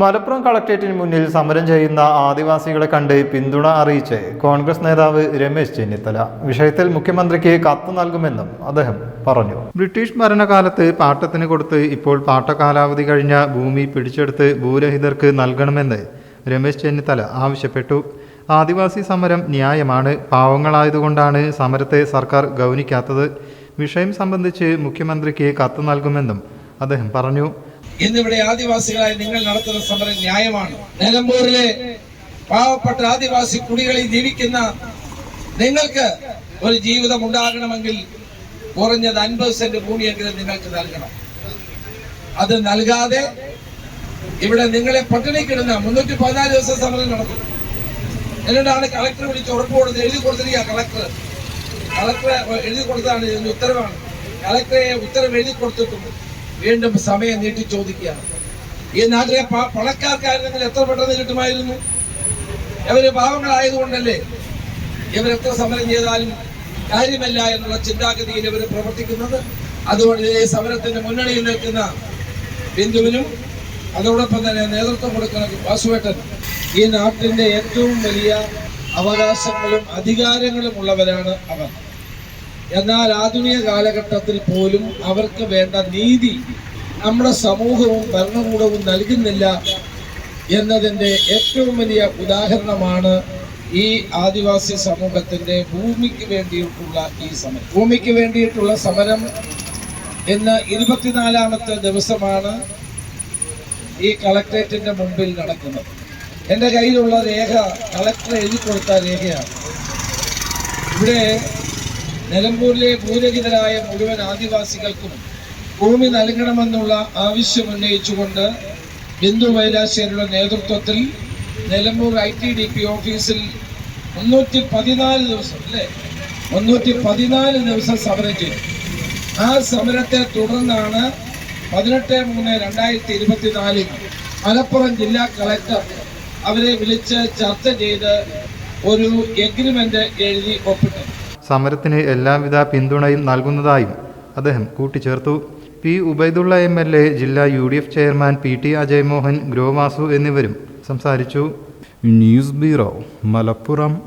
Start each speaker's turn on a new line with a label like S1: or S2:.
S1: മലപ്പുറം കളക്ട്രേറ്റിന് മുന്നിൽ സമരം ചെയ്യുന്ന ആദിവാസികളെ കണ്ട് പിന്തുണ അറിയിച്ച് കോൺഗ്രസ് നേതാവ് രമേശ് ചെന്നിത്തല. വിഷയത്തിൽ മുഖ്യമന്ത്രിക്ക് കത്ത് നൽകുമെന്നും അദ്ദേഹം പറഞ്ഞു. ബ്രിട്ടീഷ് ഭരണകാലത്ത് പാട്ടത്തിന് കൊടുത്ത് ഇപ്പോൾ പാട്ടകാലാവധി കഴിഞ്ഞ ഭൂമി പിടിച്ചെടുത്ത് ഭൂരഹിതർക്ക് നൽകണമെന്ന് രമേശ് ചെന്നിത്തല ആവശ്യപ്പെട്ടു. ആദിവാസി സമരം ന്യായമാണ്. പാവങ്ങളായതുകൊണ്ടാണ് സമരത്തെ സർക്കാർ ഗൗനിക്കാത്തത്. വിഷയം സംബന്ധിച്ച് മുഖ്യമന്ത്രിക്ക് കത്ത് നൽകുമെന്നും അദ്ദേഹം പറഞ്ഞു.
S2: ഇന്നിവിടെ ആദിവാസികളായി നിങ്ങൾ നടത്തുന്ന സമരം ന്യായമാണ്. നിലമ്പൂരിലെ പാവപ്പെട്ട ആദിവാസി കുടികളിൽ ജീവിക്കുന്ന നിങ്ങൾക്ക് ഒരു ജീവിതം ഉണ്ടാകണമെങ്കിൽ കുറഞ്ഞത് അൻപത് സെന്റ് ഭൂമിയെങ്കിലും നിങ്ങൾക്ക് നൽകണം. അത് നൽകാതെ ഇവിടെ നിങ്ങളെ പട്ടിണിക്കിടുന്ന മുന്നൂറ്റി പതിനാല് ദിവസം സമരം നടത്തും എന്നിട്ടാണ് കളക്ടർ വിളിച്ച് ഉറപ്പ് കൊടുത്ത് എഴുതി കൊടുത്തിരിക്കുക കളക്ടർ. കളക്ടർ എഴുതി കൊടുത്താണ് ഇതിന്റെ ഉത്തരവാണ്. കളക്ടറെ ഉത്തരവ് എഴുതി കൊടുത്തിട്ടുണ്ട്. വീണ്ടും സമയം നീട്ടി ചോദിക്കുകയാണ്. ഈ നാട്ടിലെ പണക്കാർക്കായിരുന്നെങ്കിൽ എത്ര പെട്ടെന്ന് കിട്ടുമായിരുന്നു? ഇവർ പാവങ്ങളായതുകൊണ്ടല്ലേ? ഇവരെത്ര സമരം ചെയ്താലും കാര്യമല്ല എന്നുള്ള ചിന്താഗതിയിൽ ഇവർ പ്രവർത്തിക്കുന്നത്. അതുകൊണ്ട് ഈ സമരത്തിന്റെ മുന്നണിയിൽ നിൽക്കുന്ന ബിന്ദുവിനും അതോടൊപ്പം തന്നെ നേതൃത്വം കൊടുക്കുന്ന വാസുവേട്ടൻ ഈ നാട്ടിന്റെ ഏറ്റവും വലിയ അവകാശങ്ങളും അധികാരങ്ങളും ഉള്ളവരാണ് അവർ. എന്നാൽ ആധുനിക കാലഘട്ടത്തിൽ പോലും അവർക്ക് വേണ്ട നീതി നമ്മുടെ സമൂഹവും ഭരണകൂടവും നൽകുന്നില്ല എന്നതിന്റെ ഏറ്റവും വലിയ ഉദാഹരണമാണ് ഈ ആദിവാസി സമൂഹത്തിന്റെ ഭൂമിക്ക് വേണ്ടിയിട്ടുള്ള ഈ സമരം. ഭൂമിക്ക് വേണ്ടിയിട്ടുള്ള സമരം ഇന്ന് ഇരുപത്തിനാലാമത്തെ ദിവസമാണ് ഈ കളക്ട്രേറ്റിന്റെ മുമ്പിൽ നടക്കുന്നത്. എന്റെ കയ്യിലുള്ള രേഖ കളക്ടർ എഴുതി കൊടുത്ത രേഖയാണ്. ഇവിടെ നിലമ്പൂരിലെ ഭൂരഹിതരായ മുഴുവൻ ആദിവാസികൾക്കും ഭൂമി നൽകണമെന്നുള്ള ആവശ്യം ഉന്നയിച്ചുകൊണ്ട് ബിന്ദു വൈലാശ്ശേരിയുടെ നേതൃത്വത്തിൽ Nilambur I T D P ഓഫീസിൽ മുന്നൂറ്റി പതിനാല് ദിവസം അല്ലേ? മുന്നൂറ്റി പതിനാല് ദിവസം സമരം ചെയ്തു. ആ സമരത്തെ തുടർന്നാണ് പതിനെട്ട് മൂന്ന് രണ്ടായിരത്തി ഇരുപത്തിനാലിൽ മലപ്പുറം ജില്ലാ കളക്ടർ അവരെ വിളിച്ച് ചർച്ച ചെയ്ത് ഒരു എഗ്രിമെന്റ് എഴുതി ഒപ്പിട്ടു
S1: സമരത്തിന് എല്ലാവിധ പിന്തുണയും നൽകുന്നതായും അദ്ദേഹം കൂട്ടിച്ചേർത്തു. P. Ubaidulla M. L. A ജില്ലാ U D F chairman P. T. Ajaymohan Grovasu എന്നിവരും സംസാരിച്ചു. News bureau Malappuram.